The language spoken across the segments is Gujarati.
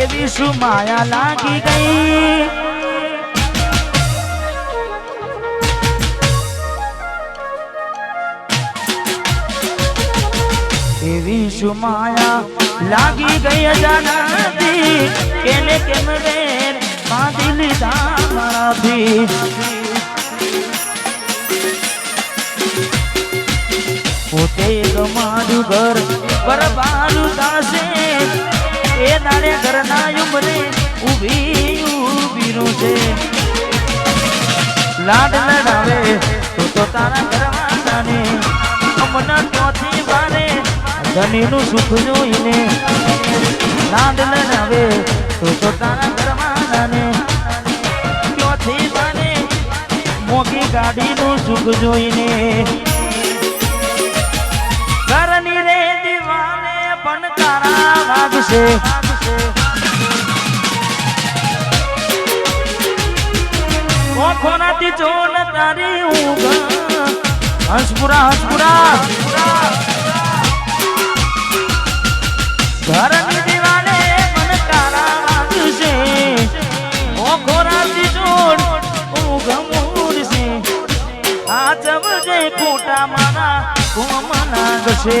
એવી શું માયા લાગી ગઈ? એવી શું માયા લાગી ગઈ અજાનાથી? કેને કેમ રે બાંધી લીધા મારાથી? પોતે તમારું ઘર બરબારું થશે. એ દાડે ઘરના ઉમરે ઊભી ઊભી છે. લાડ લડાવે તો તો તારા ઘરવાળાને અમના ચોથી વારે? ધનીનું સુખ જોઈને. લાડ લડાવે તો તો તારા ઘરવાળાને ચોથી વારે? મોગી ગાડીનું સુખ જોઈને. ઘરની રે દીવાને પણ તારા વાગશે ઓખોનાથી જોન તારી ઉગા હસપુરા હસપુરા ઘરની દીવાને મન તારા વાગશે ઓખોનાથી જોન ઊંઘ મૂડશે આ જવજે ખોટા મારા કોમ નાગશે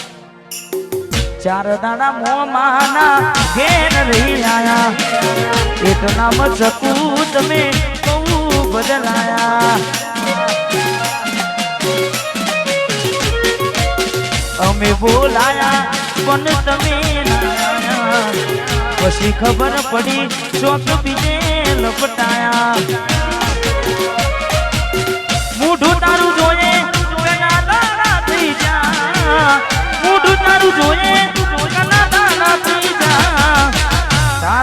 ચાર દાડા મોમાના ઘેર રહી આયા. એટલા મચકું તમે બહુ બદલાયા. અમે બોલાયા, પણ તમે પછી ખબર પડી, ચોક બીજે લપટાયા. મોઢું તારું જોઈએ કના દાડા થઈ જા. મોઢું તારું જોઈએ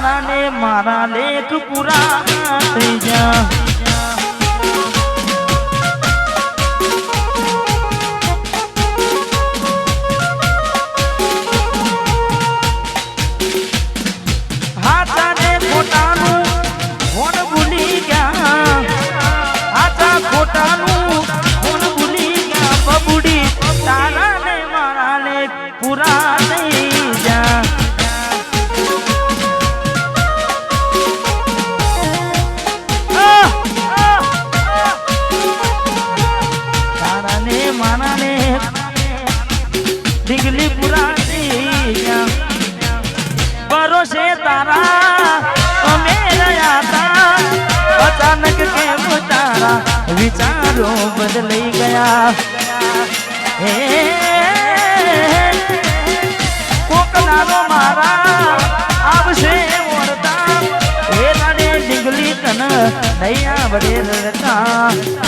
તારા ને મારા લેખ પૂરા થઈ જા. ભરોસે તારા? અમે રહ્યા તા અચાનક કેમ તારા? વિચારો બદલાઈ ગયા. હે કોકલાલો મારા, આવશે ઓરતા હે રાડે ડીંગલી તન નહીં આવડે રડતા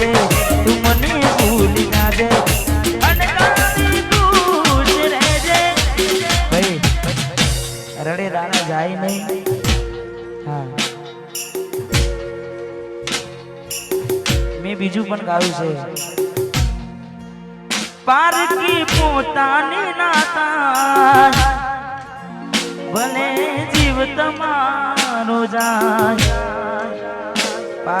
રહેજે તું મને ભૂલી ના ભાઈ, રડે રાણા જાય નહીં. હા. મેં બીજું પણ ગાયું છે. પારકી પોતાની નાતા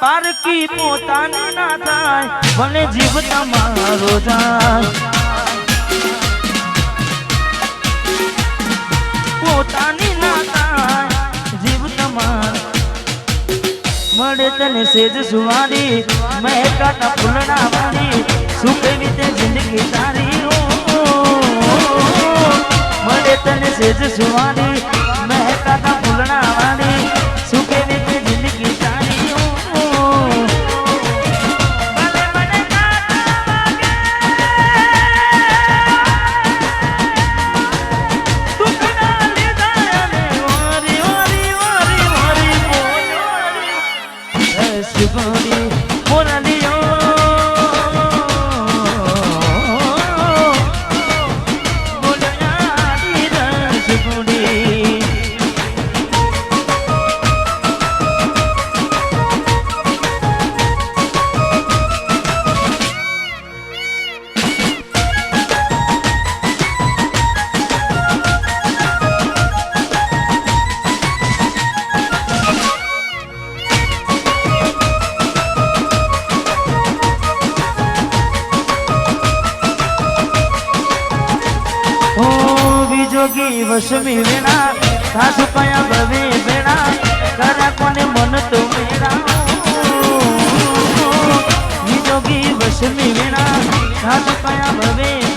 પારકી પોતાને ના થાય ભલે જીવ તમારો જાય તને સેજ સુવારી મહેકાતા ફૂલના વાળી સુખે રીતે જિંદગી તારી મળે તને સેજ સુવારી વિજોગી વસમી વેણા સાસુ કયા ભવે વેણા કરા કોને મન તો વેણા યોગી વસમી વેણા સાસુ કયા ભવે